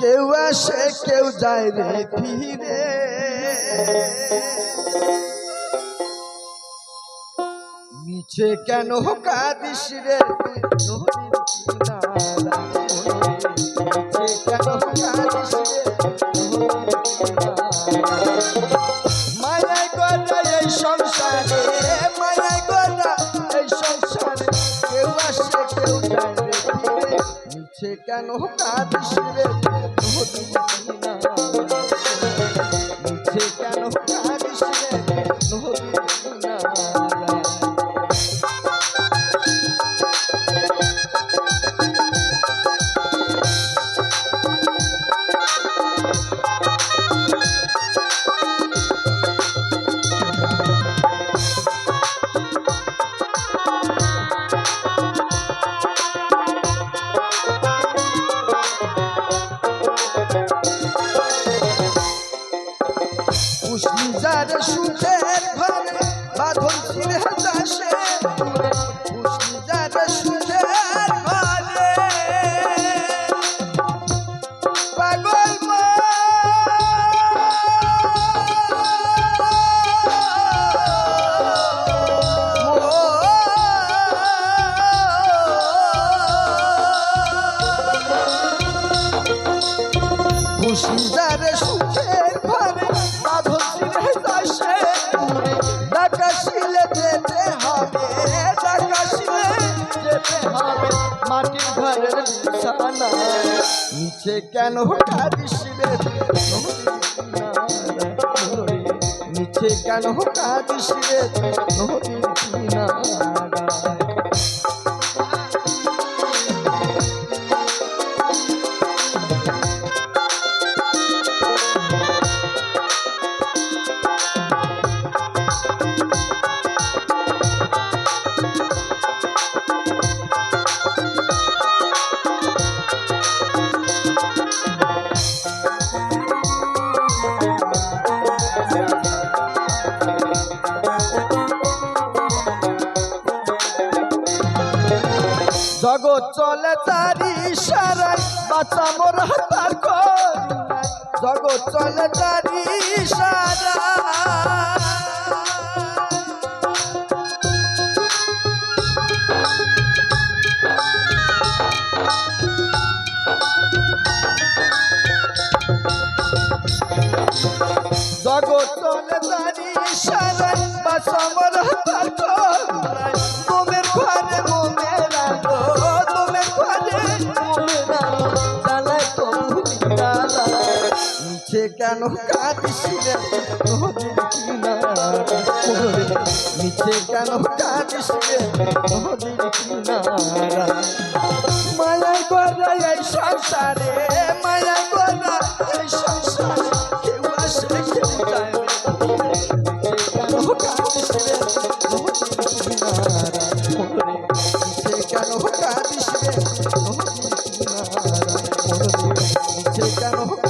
কেউ আসে কেউ যায় রে ফিরে। মিছে কেন কাঁদিস রে মিছে কেন কাঁদিস রে? যার সুখের ঘরে বাঁধন ছিঁড়ে যাসে উষ্ণি যার বিছানা নিচে কেন কাঁদিস রে নিচে কেন কাঁদিস রে কিনারায় জগৎ চলে তারি সারাই বাচ্চা মোর হাতার জগৎ চলে তারি সারা জগৎ চলে তারি সারাই বাচ্চা নিচে কেন কাঁদিস মায়া সংসারে মায়া কেন